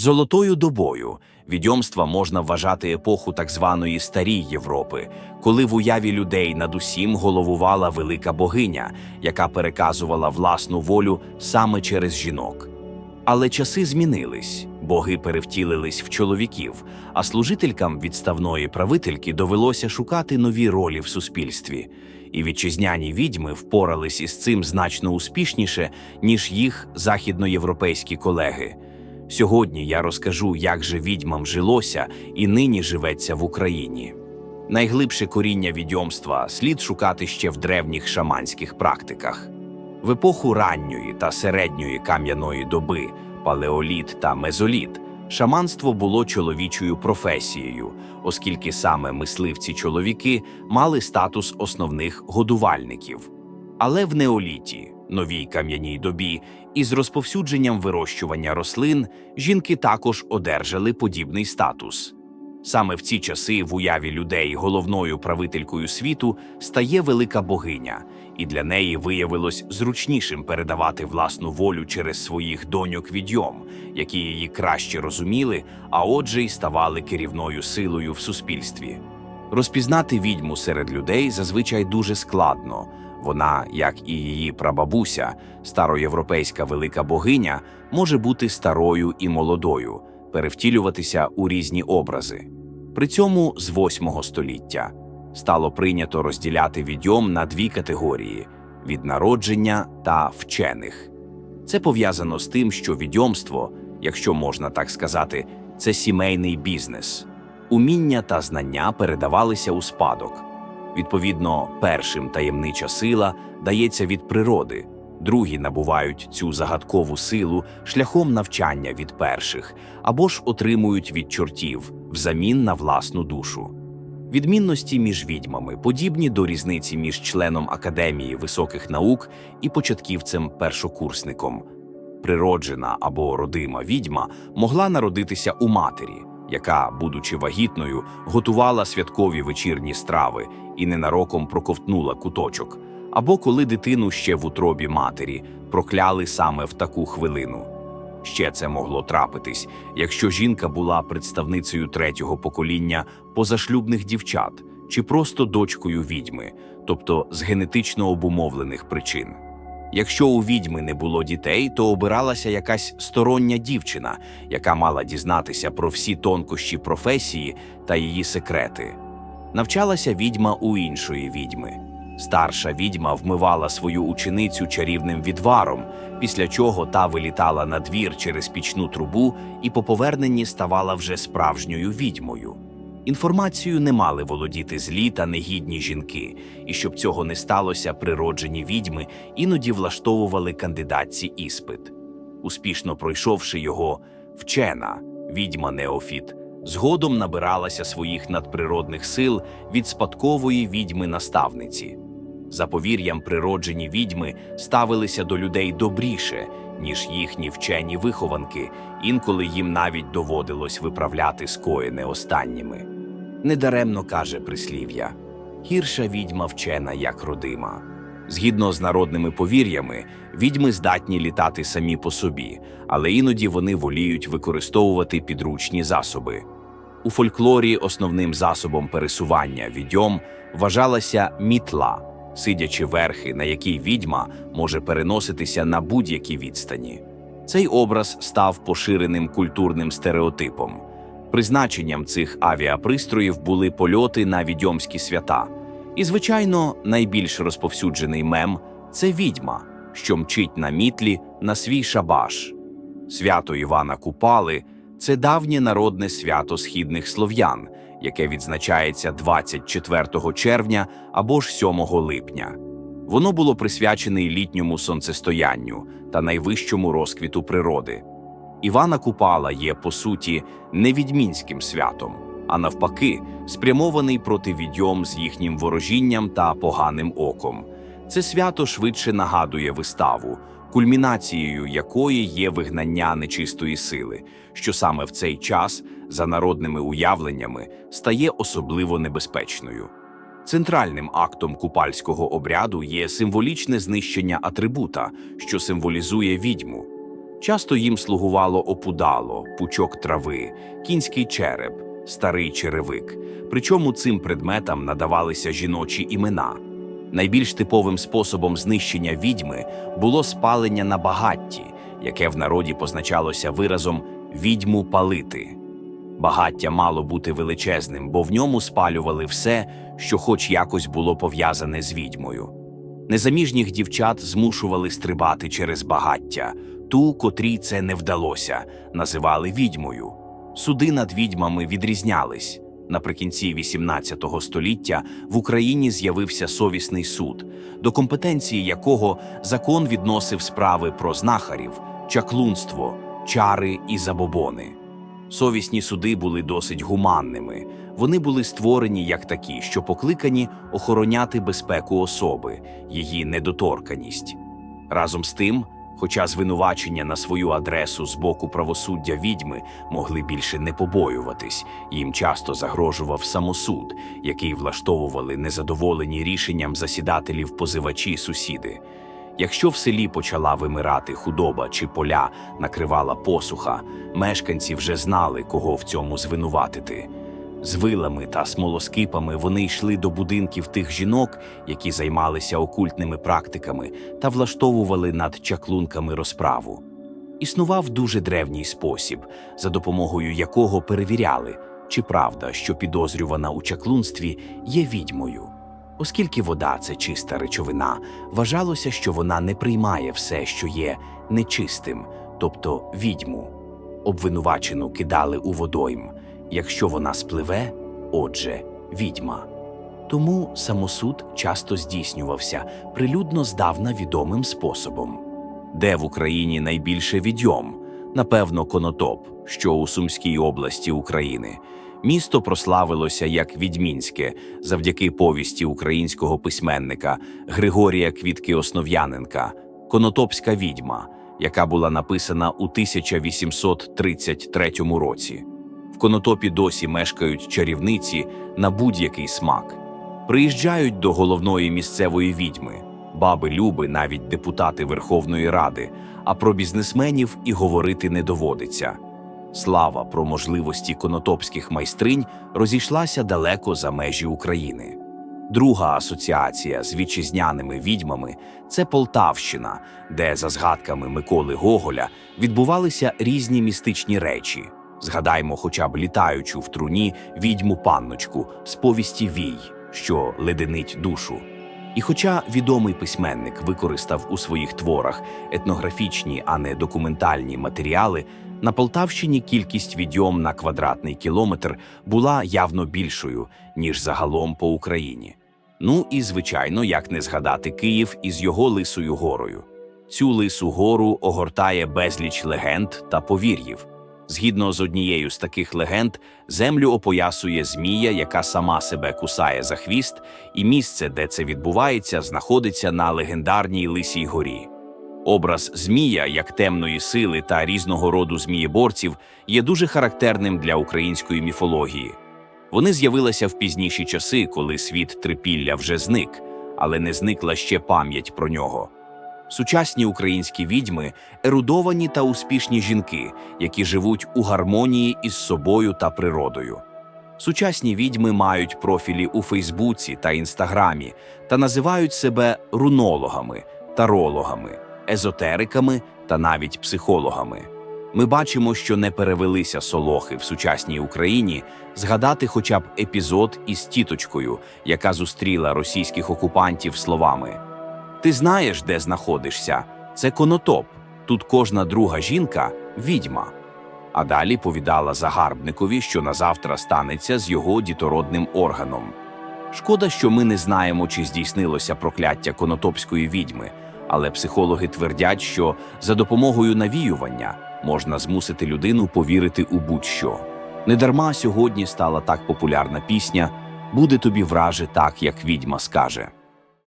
Золотою добою відьомства можна вважати епоху так званої старій Європи, коли в уяві людей над усім головувала велика богиня, яка переказувала власну волю саме через жінок. Але часи змінились, боги перевтілились в чоловіків, а служителькам відставної правительки довелося шукати нові ролі в суспільстві. І вітчизняні відьми впорались із цим значно успішніше, ніж їх західноєвропейські колеги. Сьогодні я розкажу, як же відьмам жилося і нині живеться в Україні. Найглибше коріння відьомства слід шукати ще в древніх шаманських практиках. В епоху ранньої та середньої кам'яної доби, палеоліт та мезоліт, шаманство було чоловічою професією, оскільки саме мисливці-чоловіки мали статус основних годувальників. Але в неоліті, новій кам'яній добі, із розповсюдженням вирощування рослин жінки також одержали подібний статус. Саме в ці часи в уяві людей головною правителькою світу стає велика богиня, і для неї виявилось зручнішим передавати власну волю через своїх доньок відьом, які її краще розуміли, а отже й ставали керівною силою в суспільстві. Розпізнати відьму серед людей зазвичай дуже складно. Вона, як і її прабабуся, староєвропейська велика богиня, може бути старою і молодою, перевтілюватися у різні образи. При цьому з 8 століття стало прийнято розділяти відьом на дві категорії від народження та вчених. Це пов'язано з тим, що відьомство, якщо можна так сказати, це сімейний бізнес. Уміння та знання передавалися у спадок. Відповідно, першим таємнича сила дається від природи, другі набувають цю загадкову силу шляхом навчання від перших або ж отримують від чортів взамін на власну душу. Відмінності між відьмами подібні до різниці між членом Академії високих наук і початківцем-першокурсником. Природжена або родима відьма могла народитися у матері, яка, будучи вагітною, готувала святкові вечірні страви і ненароком проковтнула куточок, або коли дитину ще в утробі матері прокляли саме в таку хвилину. Ще це могло трапитись, якщо жінка була представницею третього покоління позашлюбних дівчат чи просто дочкою відьми, тобто з генетично обумовлених причин. Якщо у відьми не було дітей, то обиралася якась стороння дівчина, яка мала дізнатися про всі тонкощі професії та її секрети. Навчалася відьма у іншої відьми. Старша відьма вмивала свою ученицю чарівним відваром, після чого та вилітала на двір через пічну трубу і по поверненні ставала вже справжньою відьмою. Інформацією не мали володіти злі та негідні жінки, і щоб цього не сталося, природжені відьми іноді влаштовували кандидатці іспит. Успішно пройшовши його, вчена відьма Неофіт згодом набиралася своїх надприродних сил від спадкової відьми-наставниці. За повір'ям, природжені відьми ставилися до людей добріше, ніж їхні вчені вихованки, інколи їм навіть доводилось виправляти скоєне останніми. Недаремно каже прислів'я гірша відьма вчена, як родима. Згідно з народними повір'ями, відьми здатні літати самі по собі, але іноді вони воліють використовувати підручні засоби. У фольклорі основним засобом пересування відьом вважалася мітла, сидячи верхи, на якій відьма може переноситися на будь-які відстані. Цей образ став поширеним культурним стереотипом. Призначенням цих авіапристроїв були польоти на відьомські свята. І, звичайно, найбільш розповсюджений мем це відьма, що мчить на мітлі на свій шабаш. Свято Івана Купали це давнє народне свято східних слов'ян, яке відзначається 24 червня або ж 7 липня. Воно було присвячене літньому сонцестоянню та найвищому розквіту природи. Івана Купала є, по суті, не відмінським святом, а навпаки, спрямований проти відьом з їхнім ворожінням та поганим оком. Це свято швидше нагадує виставу, кульмінацією якої є вигнання нечистої сили, що саме в цей час, за народними уявленнями, стає особливо небезпечною. Центральним актом купальського обряду є символічне знищення атрибута, що символізує відьму. Часто їм слугувало опудало, пучок трави, кінський череп, старий черевик. Причому цим предметам надавалися жіночі імена. Найбільш типовим способом знищення відьми було спалення на багатті, яке в народі позначалося виразом відьму палити. Багаття мало бути величезним, бо в ньому спалювали все, що хоч якось було пов'язане з відьмою. Незаміжніх дівчат змушували стрибати через багаття, ту, котрій це не вдалося, називали відьмою. Суди над відьмами відрізнялись. Наприкінці XVIII століття в Україні з'явився совісний суд, до компетенції якого закон відносив справи про знахарів, чаклунство, чари і забобони. Совісні суди були досить гуманними. Вони були створені як такі, що покликані охороняти безпеку особи, її недоторканість. Разом з тим, хоча звинувачення на свою адресу з боку правосуддя відьми могли більше не побоюватись, їм часто загрожував самосуд, який влаштовували незадоволені рішенням засідателів позивачі сусіди. Якщо в селі почала вимирати худоба чи поля накривала посуха, мешканці вже знали, кого в цьому звинуватити. З вилами та смолоскипами вони йшли до будинків тих жінок, які займалися окультними практиками та влаштовували над чаклунками розправу. Існував дуже древній спосіб, за допомогою якого перевіряли, чи правда, що підозрювана у чаклунстві є відьмою. Оскільки вода це чиста речовина, вважалося, що вона не приймає все, що є нечистим, тобто відьму. Обвинувачену кидали у водойм. Якщо вона спливе, отже, відьма. Тому самосуд часто здійснювався прилюдно здавна відомим способом. Де в Україні найбільше відьом? Напевно, Конотоп, що у Сумській області України. Місто прославилося як Відьмінське завдяки повісті українського письменника Григорія Квітки Основ'яненка Конотопська відьма, яка була написана у 1833 році. Конотопі досі мешкають чарівниці на будь-який смак. Приїжджають до головної місцевої відьми, баби Люби, навіть депутати Верховної Ради, а про бізнесменів і говорити не доводиться. Слава про можливості конотопських майстринь розійшлася далеко за межі України. Друга асоціація з вітчизняними відьмами це Полтавщина, де, за згадками Миколи Гоголя, відбувалися різні містичні речі. Згадаймо хоча б літаючу в труні відьму панночку з повісті Вій, що леденить душу. І хоча відомий письменник використав у своїх творах етнографічні, а не документальні матеріали, на Полтавщині кількість відьом на квадратний кілометр була явно більшою, ніж загалом по Україні. Ну і, звичайно, як не згадати Київ із його лисою горою. Цю лису гору огортає безліч легенд та повір'їв. Згідно з однією з таких легенд, землю опоясує змія, яка сама себе кусає за хвіст, і місце, де це відбувається, знаходиться на легендарній Лисій горі. Образ змія як темної сили та різного роду змієборців є дуже характерним для української міфології. Вони з'явилися в пізніші часи, коли світ трипілля вже зник, але не зникла ще пам'ять про нього. Сучасні українські відьми ерудовані та успішні жінки, які живуть у гармонії із собою та природою. Сучасні відьми мають профілі у Фейсбуці та Інстаграмі та називають себе рунологами, тарологами, езотериками та навіть психологами. Ми бачимо, що не перевелися солохи в сучасній Україні згадати хоча б епізод із тіточкою, яка зустріла російських окупантів словами. Ти знаєш, де знаходишся? Це конотоп. Тут кожна друга жінка відьма. А далі повідала загарбникові, що назавтра станеться з його дітородним органом. Шкода, що ми не знаємо, чи здійснилося прокляття конотопської відьми, але психологи твердять, що за допомогою навіювання можна змусити людину повірити у будь-що. Недарма сьогодні стала так популярна пісня Буде тобі враже так, як відьма скаже.